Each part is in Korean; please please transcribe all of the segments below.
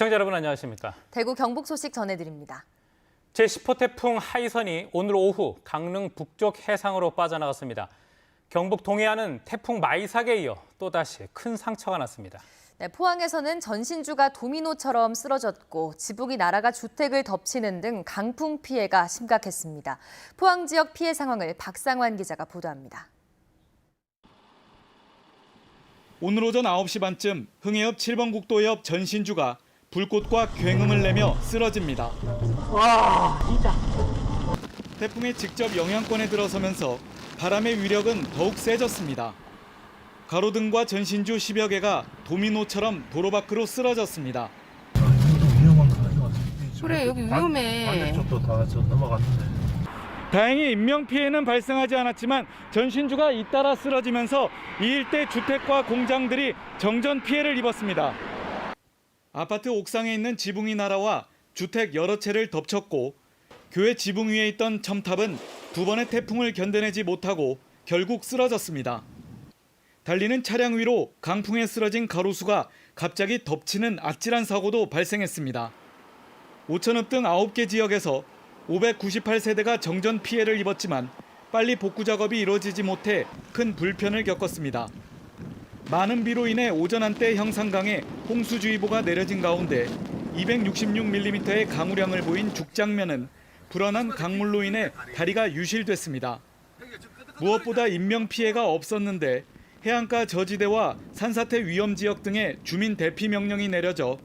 시청자 여러분 안녕하십니까? 대구 경북 소식 전해드립니다. 제10호 태풍 하이선이 오늘 오후 강릉 북쪽 해상으로 빠져나갔습니다. 경북 동해안은 태풍 마이삭에 이어 또다시 큰 상처가 났습니다. 네, 포항에서는 전신주가 도미노처럼 쓰러졌고 지붕이 날아가 주택을 덮치는 등 강풍 피해가 심각했습니다. 포항 지역 피해 상황을 박상환 기자가 보도합니다. 오늘 오전 9시 반쯤 흥해읍 7번 국도 옆 전신주가 불꽃과 굉음을 내며 쓰러집니다. 태풍이 직접 영향권에 들어서면서 바람의 위력은 더욱 세졌습니다. 가로등과 전신주 10여 개가 도미노처럼 도로 밖으로 쓰러졌습니다. 그래, 여기 반- 위험해. 반대쪽도 다저 넘어갔는데. 다행히 인명 피해는 발생하지 않았지만 전신주가 잇따라 쓰러지면서 이 일대 주택과 공장들이 정전 피해를 입었습니다. 아파트 옥상에 있는 지붕이 날아와 주택 여러 채를 덮쳤고 교회 지붕 위에 있던 첨탑은 두 번의 태풍을 견뎌내지 못하고 결국 쓰러졌습니다. 달리는 차량 위로 강풍에 쓰러진 가로수가 갑자기 덮치는 아찔한 사고도 발생했습니다. 오천읍 등 9개 지역에서 598세대가 정전 피해를 입었지만 빨리 복구 작업이 이루어지지 못해 큰 불편을 겪었습니다. 많은 비로 인해 오전 한때 형상강에 홍수주의보가 내려진 가운데 266mm의 강우량을 보인 죽장면은 불어난 강물로 인해 다리가 유실됐습니다. 무엇보다 인명 피해가 없었는데 해안가 저지대와 산사태 위험 지역 등의 주민 대피 명령이 내려져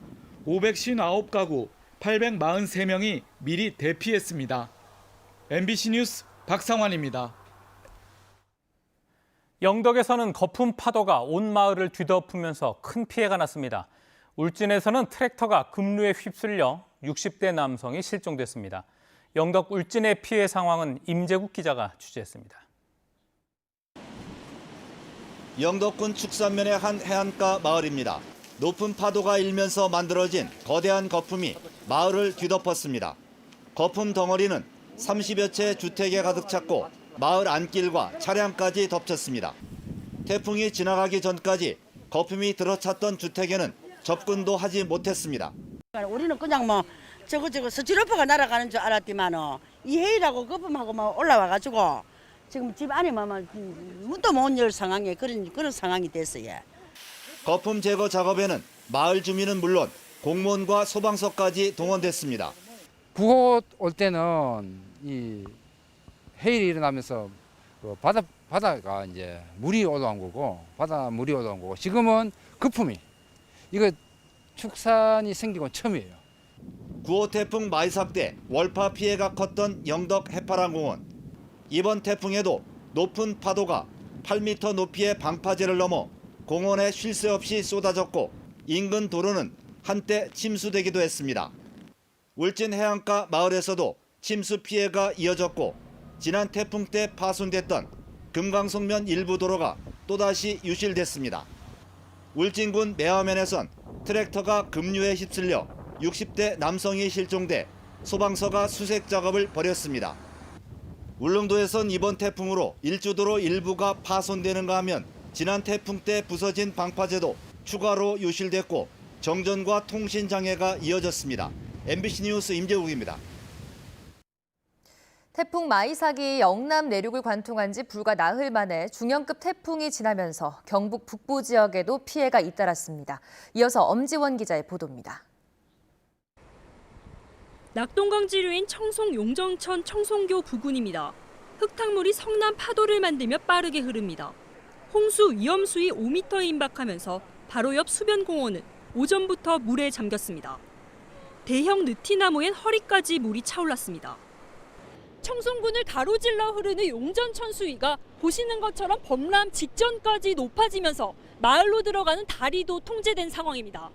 559가구 843명이 미리 대피했습니다. MBC 뉴스 박상환입니다. 영덕에서는 거품 파도가 온 마을을 뒤덮으면서 큰 피해가 났습니다. 울진에서는 트랙터가 급류에 휩쓸려 60대 남성이 실종됐습니다. 영덕 울진의 피해 상황은 임재국 기자가 취재했습니다. 영덕군 축산면의 한 해안가 마을입니다. 높은 파도가 일면서 만들어진 거대한 거품이 마을을 뒤덮었습니다. 거품 덩어리는 30여 채 주택에 가득 찼고 마을 안길과 차량까지 덮쳤습니다. 태풍이 지나가기 전까지 거품이 들어찼던 주택에는 접근도 하지 못했습니다. 우리는 그냥 뭐 저거 저거 스티로퍼가 날아가는 줄 알았지만은 이 해이라고 거품하고 막 올라와가지고 지금 집 안에 막 문도 못 열 상황에 그런 그런 상황이 됐어요. 거품 제거 작업에는 마을 주민은 물론 공무원과 소방서까지 동원됐습니다. 구호 올 때는 이 해일이 일어나면서 그 바다 바다가 이제 물이 올라온 거고 바다 물이 올라온 거고 지금은 거품이 이거 축산이 생기고 처음이에요. 9호 태풍 마이삭 때 월파 피해가 컸던 영덕 해파랑공원. 이번 태풍에도 높은 파도가 8m 높이의 방파제를 넘어 공원에 쉴 새 없이 쏟아졌고 인근 도로는 한때 침수되기도 했습니다. 울진 해안가 마을에서도 침수 피해가 이어졌고 지난 태풍 때 파손됐던 금강송면 일부 도로가 또다시 유실됐습니다. 울진군 매화면에선 트랙터가 급류에 휩쓸려 60대 남성이 실종돼 소방서가 수색 작업을 벌였습니다. 울릉도에선 이번 태풍으로 일주도로 일부가 파손되는가 하면 지난 태풍 때 부서진 방파제도 추가로 유실됐고 정전과 통신 장애가 이어졌습니다. MBC 뉴스 임재국입니다. 태풍 마이삭이 영남 내륙을 관통한 지 불과 나흘 만에 중형급 태풍이 지나면서 경북 북부 지역에도 피해가 잇따랐습니다. 이어서 엄지원 기자의 보도입니다. 낙동강 지류인 청송 용정천 청송교 부근입니다. 흙탕물이 성남 파도를 만들며 빠르게 흐릅니다. 홍수 위험 수위 5m에 임박하면서 바로 옆 수변공원은 오전부터 물에 잠겼습니다. 대형 느티나무엔 허리까지 물이 차올랐습니다. 청송군을 가로질러 흐르는 용전 천 수위가 보시는 것처럼 범람 직전까지 높아지면서 마을로 들어가는 다리도 통제된 상황입니다.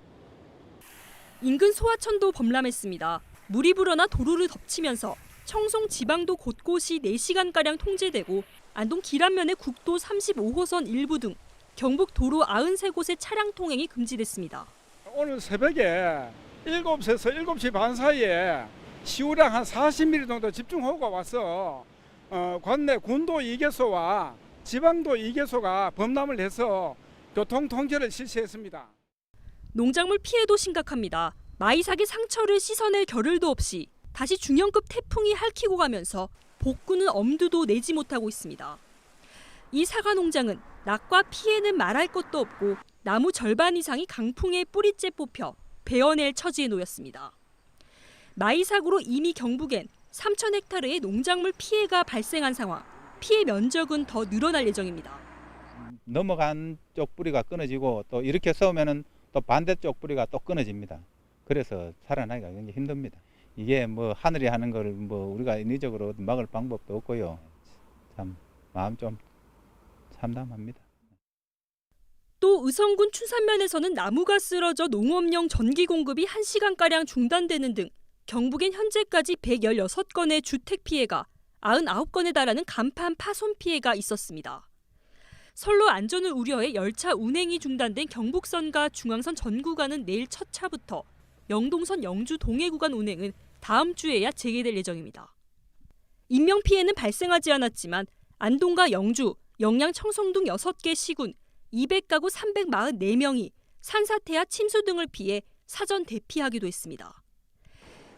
인근 소하천도 범람했습니다. 물이 불어나 도로를 덮치면서 청송 지방도 곳곳이 4시간가량 통제되고 안동 길안면의 국도 35호선 일부 등 경북 도로 93곳의 차량 통행이 금지됐습니다. 오늘 새벽에 7시에서 7시 반 사이에 시우량 한 40mm 정도 집중호우가 와서 어, 관내 군도 2개소와 지방도 2개소가 범람을 해서 교통 통제를 실시했습니다. 농작물 피해도 심각합니다. 마이삭의 상처를 씻어낼 겨를도 없이 다시 중형급 태풍이 핥히고 가면서 복구는 엄두도 내지 못하고 있습니다. 이 사과 농장은 낙과 피해는 말할 것도 없고 나무 절반 이상이 강풍에 뿌리째 뽑혀 베어낼 처지에 놓였습니다. 마이삭으로 이미 경북엔 3천 헥타르의 농작물 피해가 발생한 상황, 피해 면적은 더 늘어날 예정입니다. 넘어간 쪽 뿌리가 끊어지고 또 이렇게 쏘면은 또 반대쪽 뿌리가 또 끊어집니다. 그래서 살아나기가 굉장히 힘듭니다. 이게 뭐 하늘이 하는 걸 뭐 우리가 인위적으로 막을 방법도 없고요. 참 마음 좀 참담합니다. 또 의성군 춘산면에서는 나무가 쓰러져 농업용 전기 공급이 1시간가량 중단되는 등 경북엔 현재까지 116건의 주택 피해가 99건에 달하는 간판 파손 피해가 있었습니다. 선로 안전을 우려해 열차 운행이 중단된 경북선과 중앙선 전 구간은 내일 첫 차부터 영동선 영주 동해 구간 운행은 다음 주에야 재개될 예정입니다. 인명 피해는 발생하지 않았지만 안동과 영주, 영양 청송동 6개 시군 200가구 344명이 산사태와 침수 등을 피해 사전 대피하기도 했습니다.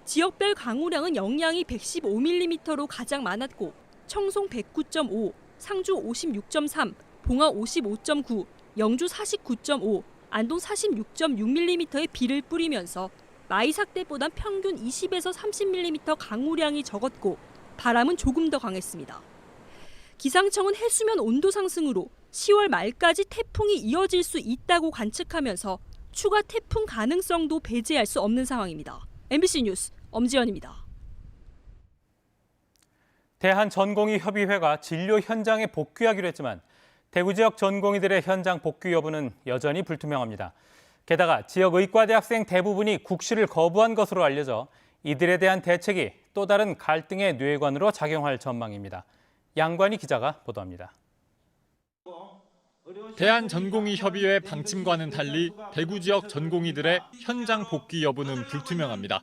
지역별 강우량은 영양이 115mm로 가장 많았고 청송 109.5, 상주 56.3, 봉화 55.9, 영주 49.5, 안동 46.6mm의 비를 뿌리면서 마이삭 때보다 평균 20에서 30mm 강우량이 적었고 바람은 조금 더 강했습니다. 기상청은 해수면 온도 상승으로 10월 말까지 태풍이 이어질 수 있다고 관측하면서 추가 태풍 가능성도 배제할 수 없는 상황입니다. MBC 뉴스 엄지연입니다. 대한 전공의 협의회가 진료 현장에 복귀하기로 했지만 대구 지역 전공의들의 현장 복귀 여부는 여전히 불투명합니다. 게다가 지역 의과대 학생 대부분이 국시를 거부한 것으로 알려져 이들에 대한 대책이 또 다른 갈등의 뇌관으로 작용할 전망입니다. 양관희 기자가 보도합니다. 대한 전공의 협의회 방침과는 달리 대구 지역 전공의들의 현장 복귀 여부는 불투명합니다.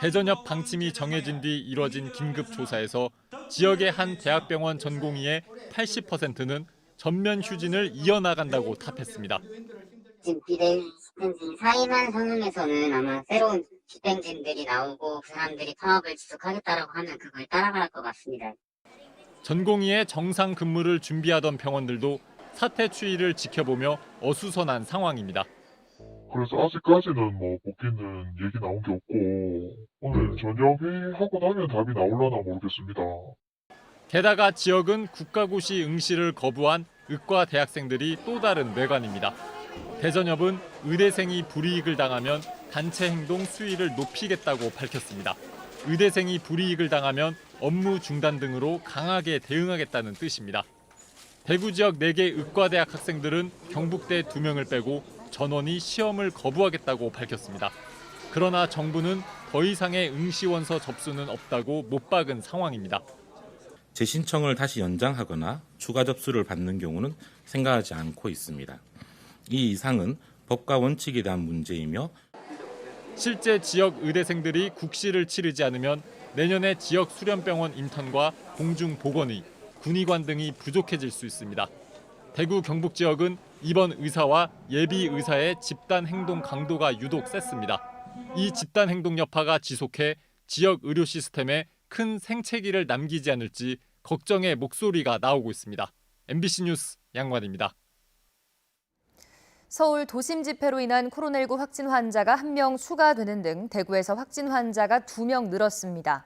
대전협 방침이 정해진 뒤 이뤄진 긴급 조사에서 지역의 한 대학병원 전공의의 80%는 전면 휴진을 이어나간다고 답했습니다. 지금 비대위 스탠지 사이만 성능에서는 아마 새로운 빅뱅진들이 나오고 그 사람들이 파업을 지속하겠다라고 하면 그걸 따라갈 것 같습니다. 전공의의 정상 근무를 준비하던 병원들도 사태 추이를 지켜보며 어수선한 상황입니다. 그래서 아직까지는 뭐 복귀는 얘기 나온 게 없고 오늘 저녁 회의하고 나면 답이 나올라나 모르겠습니다. 게다가 지역은 국가고시 응시를 거부한 의과 대학생들이 또 다른 뇌관입니다. 대전협은 의대생이 불이익을 당하면 단체 행동 수위를 높이겠다고 밝혔습니다. 의대생이 불이익을 당하면 업무 중단 등으로 강하게 대응하겠다는 뜻입니다. 대구 지역 4개 의과대학 학생들은 경북대 2명을 빼고 전원이 시험을 거부하겠다고 밝혔습니다. 그러나 정부는 더 이상의 응시원서 접수는 없다고 못 박은 상황입니다. 재신청을 다시 연장하거나 추가 접수를 받는 경우는 생각하지 않고 있습니다. 이 이상은 법과 원칙에 대한 문제이며 실제 지역 의대생들이 국시를 치르지 않으면 내년에 지역 수련병원 인턴과 공중 보건의, 군의관 등이 부족해질 수 있습니다. 대구 경북 지역은 이번 의사와 예비 의사의 집단 행동 강도가 유독 셌습니다. 이 집단 행동 여파가 지속해 지역 의료 시스템에 큰 생채기를 남기지 않을지 걱정의 목소리가 나오고 있습니다. MBC 뉴스 양관입니다. 서울 도심 집회로 인한 코로나19 확진 환자가 한명 추가되는 등 대구에서 확진 환자가 두명 늘었습니다.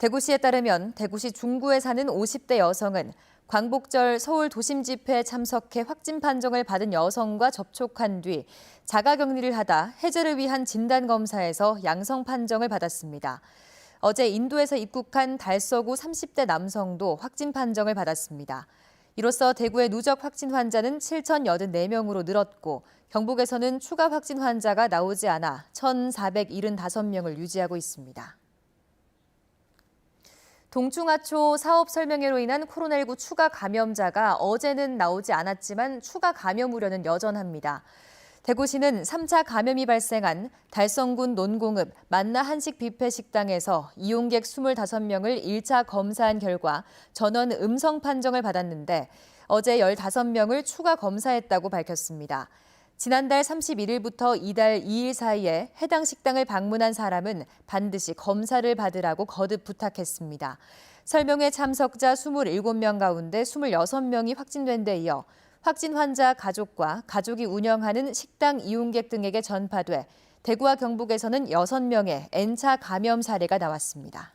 대구시에 따르면 대구시 중구에 사는 50대 여성은 광복절 서울 도심 집회에 참석해 확진 판정을 받은 여성과 접촉한 뒤 자가 격리를 하다 해제를 위한 진단 검사에서 양성 판정을 받았습니다. 어제 인도에서 입국한 달서구 30대 남성도 확진 판정을 받았습니다. 이로써 대구의 누적 확진 환자는 7,084명으로 늘었고 경북에서는 추가 확진 환자가 나오지 않아 1,475명을 유지하고 있습니다. 동충하초 사업 설명회로 인한 코로나19 추가 감염자가 어제는 나오지 않았지만 추가 감염 우려는 여전합니다. 대구시는 3차 감염이 발생한 달성군 논공읍 만나 한식 뷔페 식당에서 이용객 25명을 1차 검사한 결과 전원 음성 판정을 받았는데 어제 15명을 추가 검사했다고 밝혔습니다. 지난달 31일부터 이달 2일 사이에 해당 식당을 방문한 사람은 반드시 검사를 받으라고 거듭 부탁했습니다. 설명회 참석자 27명 가운데 26명이 확진된 데 이어 확진 환자 가족과 가족이 운영하는 식당 이용객 등에게 전파돼 대구와 경북에서는 6명의 N차 감염 사례가 나왔습니다.